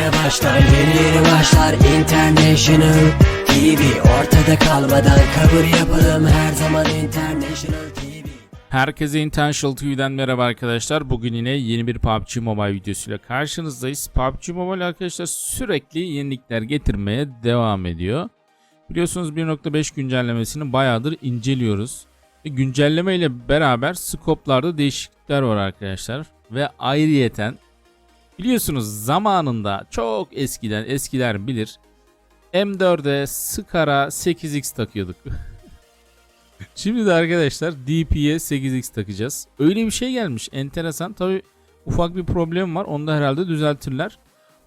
yeni başlar yeni yeni başlar International TV Ortada kalmadan kabul yapalım her zaman International TV Herkese Intentional TV'den merhaba arkadaşlar. Bugün yine yeni bir PUBG Mobile videosuyla karşınızdayız. PUBG Mobile arkadaşlar sürekli yenilikler getirmeye devam ediyor. Biliyorsunuz 1.5 güncellemesini bayağıdır inceliyoruz. Güncelleme ile beraber skoplarda değişiklikler var arkadaşlar. Ve ayrıyeten biliyorsunuz zamanında çok eskiden eskiler bilir M4'e Scar'a 8x takıyorduk. Şimdi de arkadaşlar DP'ye 8x takacağız. Öyle bir şey gelmiş. Enteresan. Tabi ufak bir problem var. Onu da herhalde düzeltirler.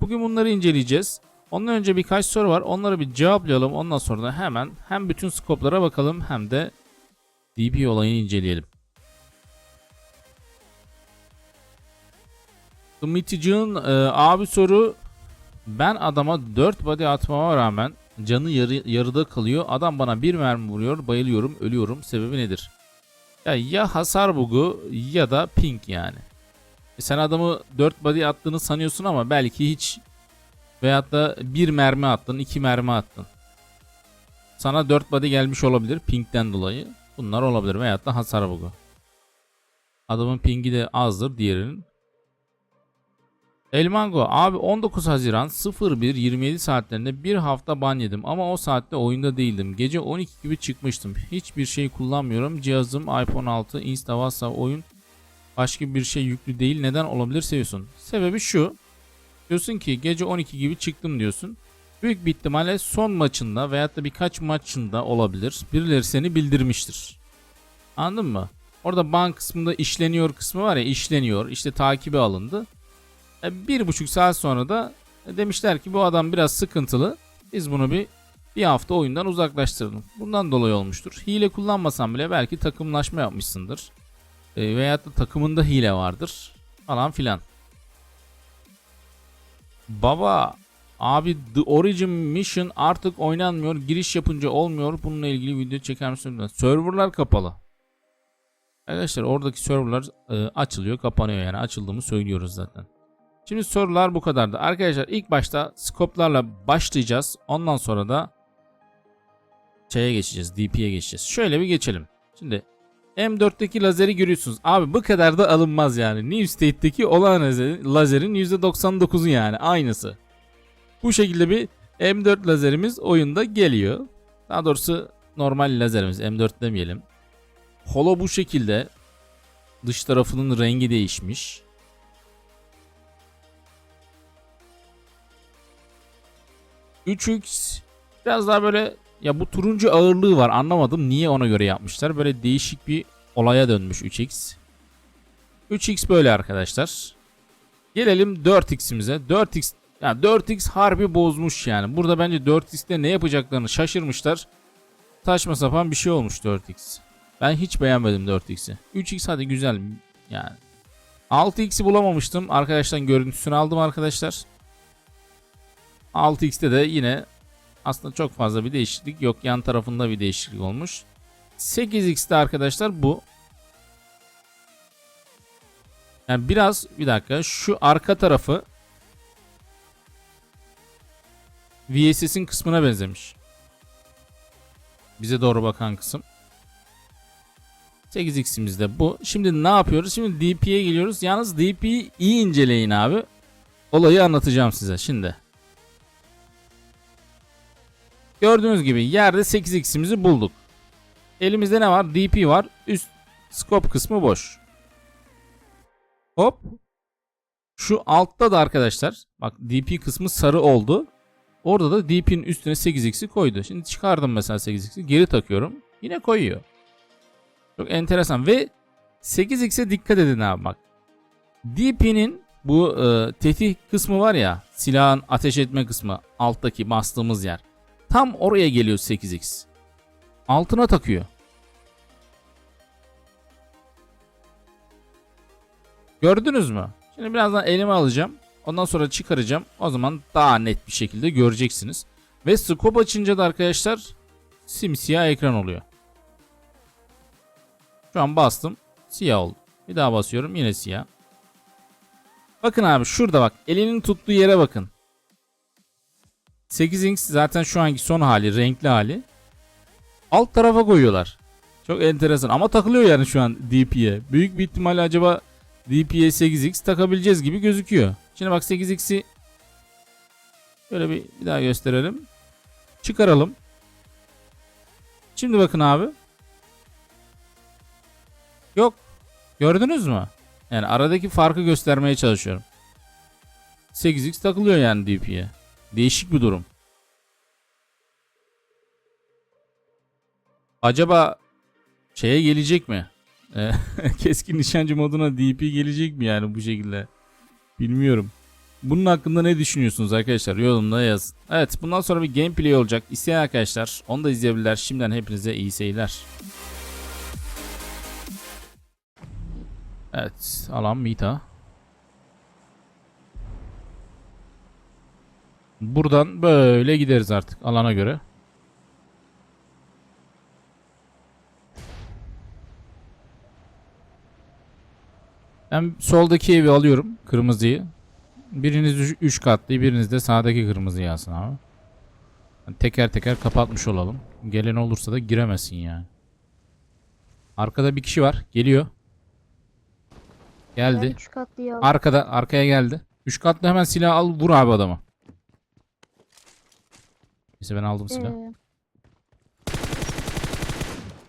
Bugün bunları inceleyeceğiz. Ondan önce birkaç soru var. Onları bir cevaplayalım. Ondan sonra da hemen hem bütün skoplara bakalım hem de DP olayını inceleyelim. Mitic'in e, abi soru ben adama 4 body atmama rağmen canı yarı, yarıda kalıyor. Adam bana bir mermi vuruyor. Bayılıyorum, ölüyorum. Sebebi nedir? Ya, ya hasar bugu ya da ping yani. E sen adamı 4 body attığını sanıyorsun ama belki hiç veyahut da bir mermi attın, iki mermi attın. Sana 4 body gelmiş olabilir pingden dolayı. Bunlar olabilir veyahut da hasar bugu. Adamın pingi de azdır diğerinin. Elmango abi 19 Haziran 01.27 saatlerinde bir hafta ban yedim ama o saatte oyunda değildim. Gece 12 gibi çıkmıştım. Hiçbir şey kullanmıyorum. Cihazım iPhone 6, Insta, WhatsApp, oyun başka bir şey yüklü değil. Neden olabilir seviyorsun? Sebebi şu. Diyorsun ki gece 12 gibi çıktım diyorsun. Büyük bir ihtimalle son maçında veyahut da birkaç maçında olabilir. Birileri seni bildirmiştir. Anladın mı? Orada ban kısmında işleniyor kısmı var ya işleniyor. İşte takibi alındı. E, bir buçuk saat sonra da demişler ki bu adam biraz sıkıntılı. Biz bunu bir bir hafta oyundan uzaklaştıralım. Bundan dolayı olmuştur. Hile kullanmasan bile belki takımlaşma yapmışsındır. E, veyahut da takımında hile vardır. Falan filan. Baba abi The Origin Mission artık oynanmıyor. Giriş yapınca olmuyor. Bununla ilgili video çeker misin? Serverlar kapalı. Arkadaşlar oradaki serverlar e, açılıyor kapanıyor yani açıldığımı söylüyoruz zaten. Şimdi sorular bu kadardı. Arkadaşlar ilk başta skoplarla başlayacağız. Ondan sonra da şeye geçeceğiz. DP'ye geçeceğiz. Şöyle bir geçelim. Şimdi M4'teki lazeri görüyorsunuz. Abi bu kadar da alınmaz yani. New State'deki olan lazerin, lazerin %99'u yani aynısı. Bu şekilde bir M4 lazerimiz oyunda geliyor. Daha doğrusu normal lazerimiz M4 demeyelim. Holo bu şekilde. Dış tarafının rengi değişmiş. ...3x... ...biraz daha böyle... ...ya bu turuncu ağırlığı var anlamadım... ...niye ona göre yapmışlar... ...böyle değişik bir olaya dönmüş 3x... ...3x böyle arkadaşlar... ...gelelim 4x'imize... ...4x... Yani 4x harbi bozmuş yani... ...burada bence 4x'te ne yapacaklarını şaşırmışlar... ...saçma sapan bir şey olmuş 4x... Ben hiç beğenmedim 4x'i. 3x hadi güzel yani. 6x'i bulamamıştım. Arkadaşlar görüntüsünü aldım arkadaşlar. 6x'te de yine aslında çok fazla bir değişiklik yok. Yan tarafında bir değişiklik olmuş. 8x'te arkadaşlar bu. Yani biraz bir dakika şu arka tarafı VSS'in kısmına benzemiş. Bize doğru bakan kısım. 8x'imiz de bu. Şimdi ne yapıyoruz? Şimdi DP'ye geliyoruz. Yalnız DP'yi iyi inceleyin abi. Olayı anlatacağım size şimdi. Gördüğünüz gibi yerde 8x'imizi bulduk. Elimizde ne var? DP var. Üst scope kısmı boş. Hop. Şu altta da arkadaşlar bak DP kısmı sarı oldu. Orada da DP'nin üstüne 8x'i koydu. Şimdi çıkardım mesela 8x'i geri takıyorum. Yine koyuyor. Çok enteresan ve 8x'e dikkat edin abi bak. DP'nin bu e, tetih kısmı var ya silahın ateş etme kısmı alttaki bastığımız yer. Tam oraya geliyor 8x. Altına takıyor. Gördünüz mü? Şimdi birazdan elime alacağım. Ondan sonra çıkaracağım. O zaman daha net bir şekilde göreceksiniz. Ve scope açınca da arkadaşlar simsiyah ekran oluyor. Şu an bastım. Siyah oldu. Bir daha basıyorum yine siyah. Bakın abi şurada bak. Elinin tuttuğu yere bakın. 8x zaten şu anki son hali, renkli hali. Alt tarafa koyuyorlar. Çok enteresan ama takılıyor yani şu an DP'ye. Büyük bir ihtimalle acaba DP'ye 8x takabileceğiz gibi gözüküyor. Şimdi bak 8x'i şöyle bir, bir daha gösterelim. Çıkaralım. Şimdi bakın abi. Yok. Gördünüz mü? Yani aradaki farkı göstermeye çalışıyorum. 8x takılıyor yani DP'ye. Değişik bir durum. Acaba şeye gelecek mi? Ee, Keskin nişancı moduna DP gelecek mi yani bu şekilde? Bilmiyorum. Bunun hakkında ne düşünüyorsunuz arkadaşlar? Yorumda yazın. Evet bundan sonra bir gameplay olacak. İsteyen arkadaşlar onu da izleyebilirler. Şimdiden hepinize iyi seyirler. Evet alan Mita. Buradan böyle gideriz artık alana göre. Ben soldaki evi alıyorum. Kırmızıyı. Biriniz 3 katlı, biriniz de sağdaki kırmızıyı alsın abi. Yani teker teker kapatmış olalım. Gelen olursa da giremesin yani. Arkada bir kişi var. Geliyor. Ben Geldi. üç katlıyı aldım. Arkada, arkaya geldi. 3 katlı hemen silah al, vur abi adama. Neyse ben aldım silah. Ee,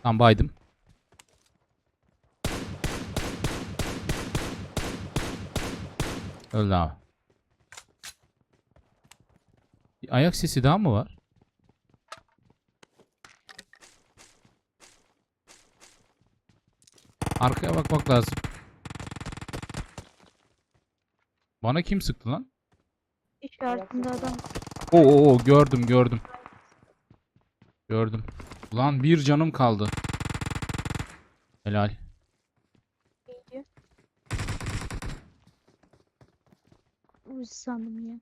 Tam baydım. Öldü abi. Bir ayak sesi daha mı var? Arkaya bakmak lazım. Bana kim sıktı lan? işaretinde adam. Oo, oo, gördüm gördüm. Gördüm. Ulan bir canım kaldı. Helal. sandım ya.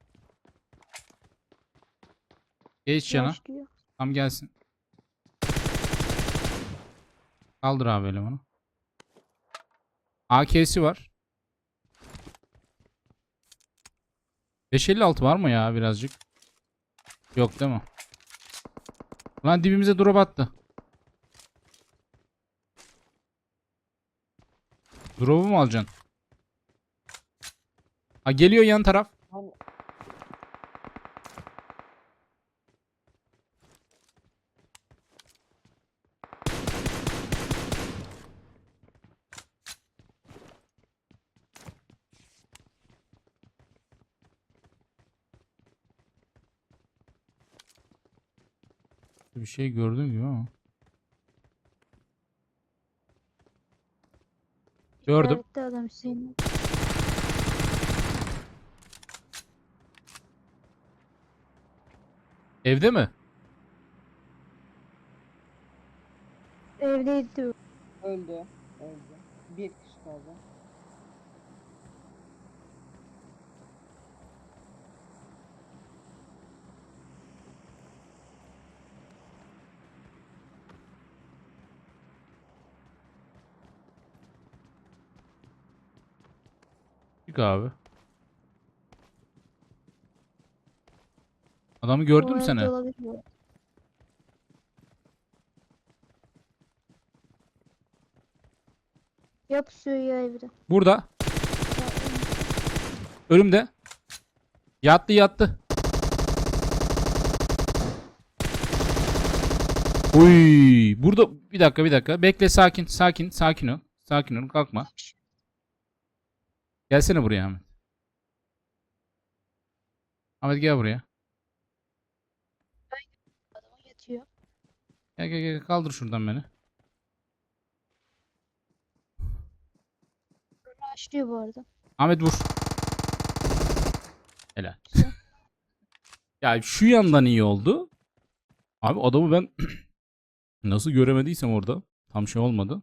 Geç diyor. Tam gelsin. Kaldır abi elemanı. AK'si var. 556 var mı ya birazcık? Yok değil mi? Lan dibimize drop attı. Drop'u mu alacaksın? Ha geliyor yan taraf. Bir şey gördüm gibi ama. Gördüm. İşaretli adam Hüseyin. Evde mi? Evdeydi. Öldü. Öldü. Bir kişi kaldı. Çık abi. Adamı gördün O mü seni? evde olabilir bu. Evde. Burada. Ya, Önümde. Yattı yattı. Uy, burada bir dakika bir dakika. Bekle sakin sakin sakin ol. Sakin ol kalkma. Gelsene buraya Ahmet. Ahmet gel buraya. adama yatıyor. Gel gel gel kaldır şuradan beni. Açlıyor bu arada. Ahmet vur. Helal. ya şu yandan iyi oldu. Abi adamı ben nasıl göremediysem orada tam şey olmadı.